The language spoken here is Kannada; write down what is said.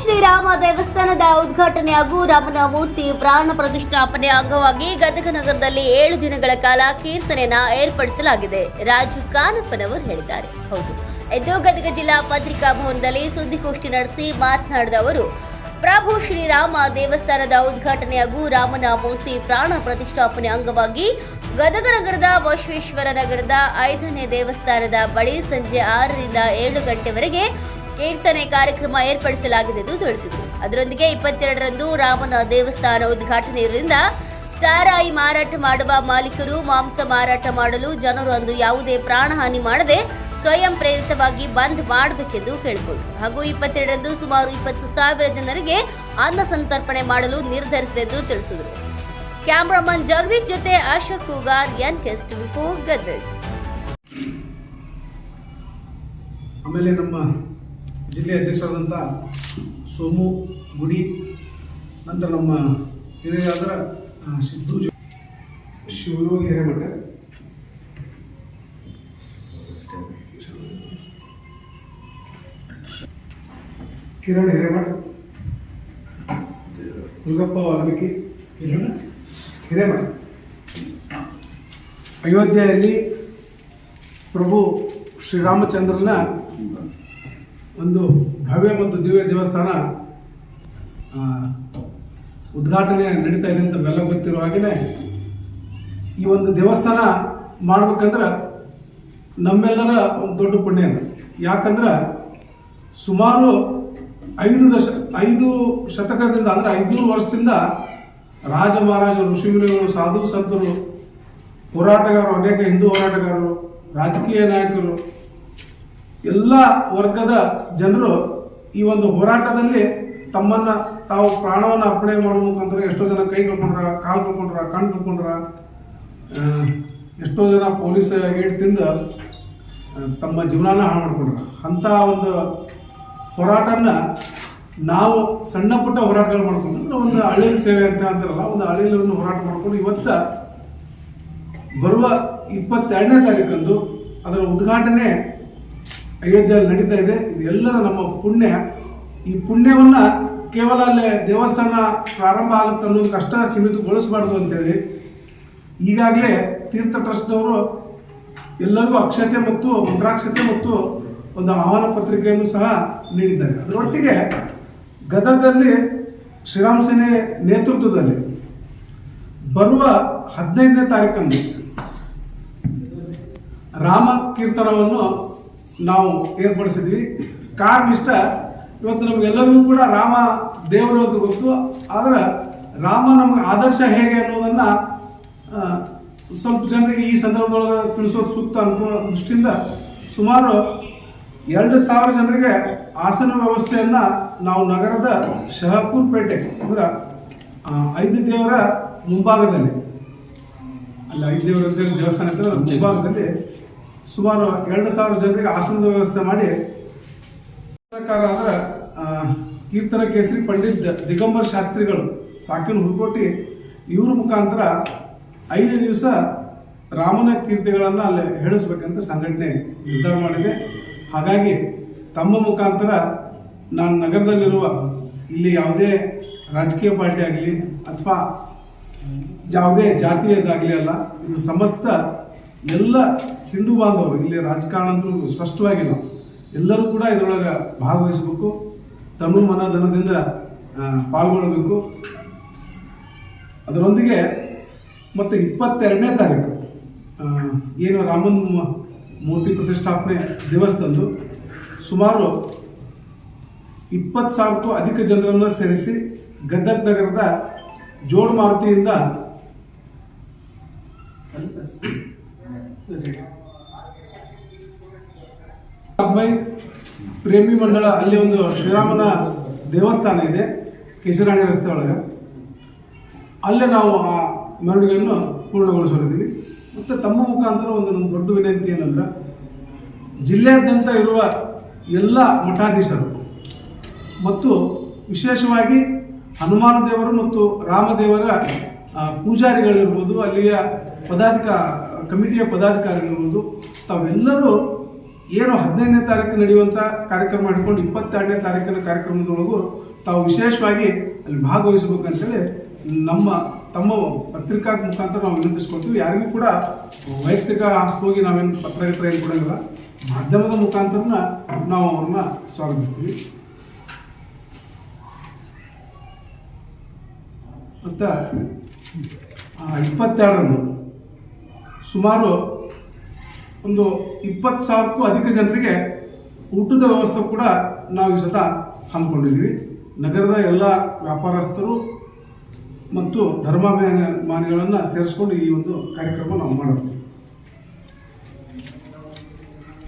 ಶ್ರೀರಾಮ ದೇವಸ್ಥಾನದ ಉದ್ಘಾಟನೆ ಹಾಗೂ ರಾಮನ ಮೂರ್ತಿ ಪ್ರಾಣ ಪ್ರತಿಷ್ಠಾಪನೆ ಅಂಗವಾಗಿ ಗದಗ ನಗರದಲ್ಲಿ ಏಳು ದಿನಗಳ ಕಾಲ ಕೀರ್ತನೆಯನ್ನ ಏರ್ಪಡಿಸಲಾಗಿದೆ. ರಾಜು ಕಾನಪ್ಪನವರು ಹೇಳಿದ್ದಾರೆ. ಹೌದು. ಎದ್ದು ಗದಗ ಜಿಲ್ಲಾ ಪತ್ರಿಕಾ ಭವನದಲ್ಲಿ ಸುದ್ದಿಗೋಷ್ಠಿ ನಡೆಸಿ ಮಾತನಾಡಿದ ಅವರು, ಪ್ರಭು ಶ್ರೀರಾಮ ದೇವಸ್ಥಾನದ ಉದ್ಘಾಟನೆ ಹಾಗೂ ರಾಮನ ಮೂರ್ತಿ ಪ್ರಾಣ ಪ್ರತಿಷ್ಠಾಪನೆ ಅಂಗವಾಗಿ ಗದಗ ನಗರದ ಬಸವೇಶ್ವರ ನಗರದ ಐದನೇ ದೇವಸ್ಥಾನದ ಬಳಿ ಸಂಜೆ ಆರರಿಂದ ಏಳು ಗಂಟೆವರೆಗೆ ಕೀರ್ತನೆ ಕಾರ್ಯಕ್ರಮ ಏರ್ಪಡಿಸಲಾಗಿದೆ ಎಂದು ತಿಳಿಸಿದರು ಅದರೊಂದಿಗೆ ಇಪ್ಪತ್ತೆರಡರಂದು ರಾಮನ ದೇವಸ್ಥಾನ ಉದ್ಘಾಟನೆ ಇರುವುದರಿಂದ ಸಾರಾಯಿ ಮಾರಾಟ ಮಾಡುವ ಮಾಲೀಕರು ಮಾಂಸ ಮಾರಾಟ ಮಾಡಲು ಜನರು ಅಂದು ಯಾವುದೇ ಪ್ರಾಣಹಾನಿ ಮಾಡದೆ ಸ್ವಯಂ ಪ್ರೇರಿತವಾಗಿ ಬಂದ್ ಮಾಡಬೇಕೆಂದು ಕೇಳಿಕೊಂಡರು ಹಾಗೂ ಇಪ್ಪತ್ತೆರಡರಂದು ಸುಮಾರು ಇಪ್ಪತ್ತು ಸಾವಿರ ಜನರಿಗೆ ಅನ್ನ ಸಂತರ್ಪಣೆ ಮಾಡಲು ನಿರ್ಧರಿಸಿದೆ ಎಂದು ತಿಳಿಸಿದರು. ಕ್ಯಾಮ್ರಾಮನ್ ಜಗದೀಶ್ ಜೊತೆ ಅಶೋಕ್ ಕುಗಾರ್ ಎನ್ ಕೆಸ್ಟ್ ಬಿಫೋರ್ ಗದ್ದೆ. ನಮ್ಮ ಜಿಲ್ಲೆಯ ಅಧ್ಯಕ್ಷರಾದಂಥ ಸೋಮು ಗುಡಿ, ನಂತರ ನಮ್ಮ ಹಿರಿಯಾದ್ರ ಸಿದ್ದು ಶಿವರು ಹಿರೇಮಠ ಕಿರಣ್ ಹಿರೇಮಠ ದುರ್ಗಪ್ಪ ವಾಲ್ಮೀಕಿ ಕಿರಣ ಹಿರೇಮಠ ಅಯೋಧ್ಯೆಯಲ್ಲಿ ಪ್ರಭು ಶ್ರೀರಾಮಚಂದ್ರನ ಒಂದು ಭವ್ಯ ಮತ್ತು ದಿವ್ಯ ದೇವಸ್ಥಾನ ಉದ್ಘಾಟನೆ ನಡೀತಾ ಇದೆ ಅಂತ ಬೆಲ್ಲ ಗೊತ್ತಿರೋ ಹಾಗೆಯೇ ಈ ಒಂದು ದೇವಸ್ಥಾನ ಮಾಡ್ಬೇಕಂದ್ರೆ ನಮ್ಮೆಲ್ಲರ ಒಂದು ದೊಡ್ಡ ಪುಣ್ಯ ಯಾಕಂದ್ರೆ ಸುಮಾರು ಐದು ದಶ, ಐದು ಶತಕದಿಂದ ಅಂದ್ರೆ ಐದುನೂರು ವರ್ಷದಿಂದ ರಾಜ ಮಹಾರಾಜರು ಋಷಿಮುನಿಗಳು ಸಾಧು ಸಂತರು, ಹೋರಾಟಗಾರರು, ಅನೇಕ ಹಿಂದೂ ಹೋರಾಟಗಾರರು, ರಾಜಕೀಯ ನಾಯಕರು ಎಲ್ಲ ವರ್ಗದ ಜನರು ಈ ಒಂದು ಹೋರಾಟದಲ್ಲಿ ತಮ್ಮನ್ನ ತಾವು ಪ್ರಾಣವನ್ನು ಅರ್ಪಣೆ ಮಾಡುವ ಮುಖಾಂತರ ಎಷ್ಟೋ ಜನ ಕೈ ಕಳ್ಕೊಂಡ್ರ ಕಾಲು ಕಳ್ಕೊಂಡ್ರ ಕಣ್ಣು ಕಳ್ಕೊಂಡ್ರ ಎಷ್ಟೋ ಜನ ಪೊಲೀಸ್ ಏಟ್ ತಿಂದ ತಮ್ಮ ಜೀವನಾನ ಹಾಳು ಮಾಡ್ಕೊಂಡ್ರ. ಅಂಥ ಒಂದು ಹೋರಾಟನ ನಾವು ಸಣ್ಣ ಪುಟ್ಟ ಹೋರಾಟಗಳು ಮಾಡ್ಕೊಂಡು ಒಂದು ಹಳ್ಳಿಯ ಸೇವೆ ಅಂತ ಅಂತಾರಲ್ಲ, ಒಂದು ಹಳ್ಳಿಯಲ್ಲಿ ಹೋರಾಟ ಮಾಡ್ಕೊಂಡು ಇವತ್ತ ಬರುವ ಇಪ್ಪತ್ತೆರಡನೇ ತಾರೀಕಂದು ಅದರ ಉದ್ಘಾಟನೆ ಅಯೋಧ್ಯೆಯಲ್ಲಿ ನಡೀತಾ ಇದೆ. ಇದೆಲ್ಲರ ನಮ್ಮ ಪುಣ್ಯ. ಈ ಪುಣ್ಯವನ್ನ ಕೇವಲ ಅಲ್ಲೇ ದೇವಸ್ಥಾನ ಪ್ರಾರಂಭ ಆಗುತ್ತೆ ಅನ್ನೋದು ಕಷ್ಟ ಸೀಮಿತಗೊಳಿಸಬಾರ್ದು ಅಂತೇಳಿ. ಈಗಾಗಲೇ ತೀರ್ಥ ಟ್ರಸ್ಟ್ನವರು ಎಲ್ಲರಿಗೂ ಅಕ್ಷತೆ ಮತ್ತು ಮಂತ್ರಾಕ್ಷತೆ ಮತ್ತು ಒಂದು ಆಹ್ವಾನ ಪತ್ರಿಕೆಯನ್ನು ಸಹ ನೀಡಿದ್ದಾರೆ. ಅದರೊಟ್ಟಿಗೆ ಗದಗದಲ್ಲಿ ಶ್ರೀರಾಮ್ ಸೇನೆ ನೇತೃತ್ವದಲ್ಲಿ ಬರುವ ಹದಿನೈದನೇ ತಾರೀಕಂದು ರಾಮ ಕೀರ್ತನವನ್ನು ನಾವು ಏರ್ಪಡಿಸಿದ್ವಿ. ಕಾರಣ ಇಷ್ಟ ಇವತ್ತು ನಮಗೆಲ್ಲರಿಗೂ ಕೂಡ ರಾಮ ದೇವರು ಅಂತ ಗೊತ್ತು. ಆದ್ರೆ ರಾಮ ನಮ್ಗೆ ಆದರ್ಶ ಹೇಗೆ ಅನ್ನೋದನ್ನ ಸ್ವಲ್ಪ ಜನರಿಗೆ ಈ ಸಂದರ್ಭದೊಳಗೆ ತಿಳಿಸೋದು ಸೂಕ್ತ ಅನ್ಕೋ ದೃಷ್ಟಿಯಿಂದ ಸುಮಾರು ಎರಡು ಸಾವಿರ ಜನರಿಗೆ ಆಸನ ವ್ಯವಸ್ಥೆಯನ್ನು ನಾವು ನಗರದ ಶಹಪುರ್ ಪೇಟೆ ಅಂದ್ರೆ ಐದು ದೇವರ ಮುಂಭಾಗದಲ್ಲಿ. ಅಲ್ಲ ಐದು ದೇವರ ಅಂತೇಳಿ ದೇವಸ್ಥಾನ ಮುಂಭಾಗದಲ್ಲಿ ಸುಮಾರು ಎರಡು ಸಾವಿರ ಜನರಿಗೆ ಆಸನದ ವ್ಯವಸ್ಥೆ ಮಾಡಿ. ಪ್ರಕಾರ ಆ, ಕೀರ್ತನ ಕೇಸರಿ ಪಂಡಿತ್ ದಿಗಂಬರ್ ಶಾಸ್ತ್ರಿಗಳು ಸಾಕಿನ ಹುಡುಕೋಟಿ ಇವ್ರ ಮುಖಾಂತರ ಐದು ದಿವಸ ರಾಮನ ಕೀರ್ತಿಗಳನ್ನು ಅಲ್ಲಿ ಹೇಳಿಸ್ಬೇಕಂತ ಸಂಘಟನೆ ನಿರ್ಧಾರ ಮಾಡಿದೆ. ಹಾಗಾಗಿ ತಮ್ಮ ಮುಖಾಂತರ ನಾನು ನಗರದಲ್ಲಿರುವ ಇಲ್ಲಿ ಯಾವುದೇ ರಾಜಕೀಯ ಪಾರ್ಟಿ ಆಗಲಿ ಅಥವಾ ಯಾವುದೇ ಜಾತಿಯದಾಗಲಿ ಅಲ್ಲ ಇದು ಸಮಸ್ತ ಎಲ್ಲ ಹಿಂದೂ ಬಾಂಧವರು, ಇಲ್ಲಿ ರಾಜಕಾರಣ ಅಂತೂ ಸ್ಪಷ್ಟವಾಗಿಲ್ಲ. ಎಲ್ಲರೂ ಕೂಡ ಇದರೊಳಗೆ ಭಾಗವಹಿಸಬೇಕು, ತನು ಮನಧನದಿಂದ ಪಾಲ್ಗೊಳ್ಳಬೇಕು. ಅದರೊಂದಿಗೆ ಮತ್ತು ಇಪ್ಪತ್ತೆರಡನೇ ತಾರೀಕು ಏನು ರಾಮನ್ ಮೂರ್ತಿ ಪ್ರತಿಷ್ಠಾಪನೆ ದಿವಸದಂದು ಸುಮಾರು ಇಪ್ಪತ್ತು ಸಾವಿರಕ್ಕೂ ಅಧಿಕ ಜನರನ್ನು ಸೇರಿಸಿ ಗದಗ್ ನಗರದ ಜೋಡ್ ಮಾರುತಿಯಿಂದ ಪ್ರೇಮಿ ಮಂಡಳ, ಅಲ್ಲಿ ಒಂದು ಶ್ರೀರಾಮನ ದೇವಸ್ಥಾನ ಇದೆ ಕೇಶರಾಣಿ ರಸ್ತೆ ಒಳಗೆ. ಅಲ್ಲೇ ನಾವು ಆ ಮೆರವಣಿಗೆಯನ್ನು ಪೂರ್ಣಗೊಳಿಸಿದ್ದೀವಿ ಮತ್ತು ತಮ್ಮ ಮುಖಾಂತರ ಒಂದು ನಮ್ಮ ದೊಡ್ಡ ವಿನಂತಿ ಏನಂದ್ರೆ, ಜಿಲ್ಲೆಯಾದ್ಯಂತ ಇರುವ ಎಲ್ಲ ಮಠಾಧೀಶರು ಮತ್ತು ವಿಶೇಷವಾಗಿ ಹನುಮಾನ ದೇವರು ಮತ್ತು ರಾಮದೇವರ ಪೂಜಾರಿಗಳಿರ್ಬೋದು, ಅಲ್ಲಿಯ ಪದಾಧಿಕ ಕಮಿಟಿಯ ಪದಾಧಿಕಾರಿಗಳಿರ್ಬೋದು, ತಾವೆಲ್ಲರೂ ಏನು ಹದಿನೈದನೇ ತಾರೀಕು ನಡೆಯುವಂಥ ಕಾರ್ಯಕ್ರಮ ಮಾಡಿಕೊಂಡು ಇಪ್ಪತ್ತೆರಡನೇ ತಾರೀಕಿನ ಕಾರ್ಯಕ್ರಮದೊಳಗೂ ತಾವು ವಿಶೇಷವಾಗಿ ಅಲ್ಲಿ ಭಾಗವಹಿಸಬೇಕಂತೇಳಿ ನಮ್ಮ, ತಮ್ಮ ಪತ್ರಿಕಾ ಮುಖಾಂತರ ನಾವು ವಿನಂತಿಸ್ಕೊಳ್ತೀವಿ. ಯಾರಿಗೂ ಕೂಡ ವೈಯಕ್ತಿಕ ಹೋಗಿ ನಾವೇನು ಪತ್ರಕರ್ತರ ಏನು ಕೊಡೋಂಗಿಲ್ಲ. ಮಾಧ್ಯಮದ ಮುಖಾಂತರನ ನಾವು ಅವ್ರನ್ನ ಸ್ವಾಗತಿಸ್ತೀವಿ. ಮತ್ತು ಇಪ್ಪತ್ತೆರಡರಂದು ಸುಮಾರು ಒಂದು ಇಪ್ಪತ್ತು ಸಾವಿರಕ್ಕೂ ಅಧಿಕ ಜನರಿಗೆ ಊಟದ ವ್ಯವಸ್ಥೆ ಕೂಡ ನಾವು ಈ ಸತ ಹಮ್ಮಿಕೊಂಡಿದ್ದೀವಿ. ನಗರದ ಎಲ್ಲ ವ್ಯಾಪಾರಸ್ಥರು ಮತ್ತು ಧರ್ಮಾಭಿಮಾನಿಗಳನ್ನು ಸೇರಿಸ್ಕೊಂಡು ಈ ಒಂದು ಕಾರ್ಯಕ್ರಮ ನಾವು ಮಾಡೋದು.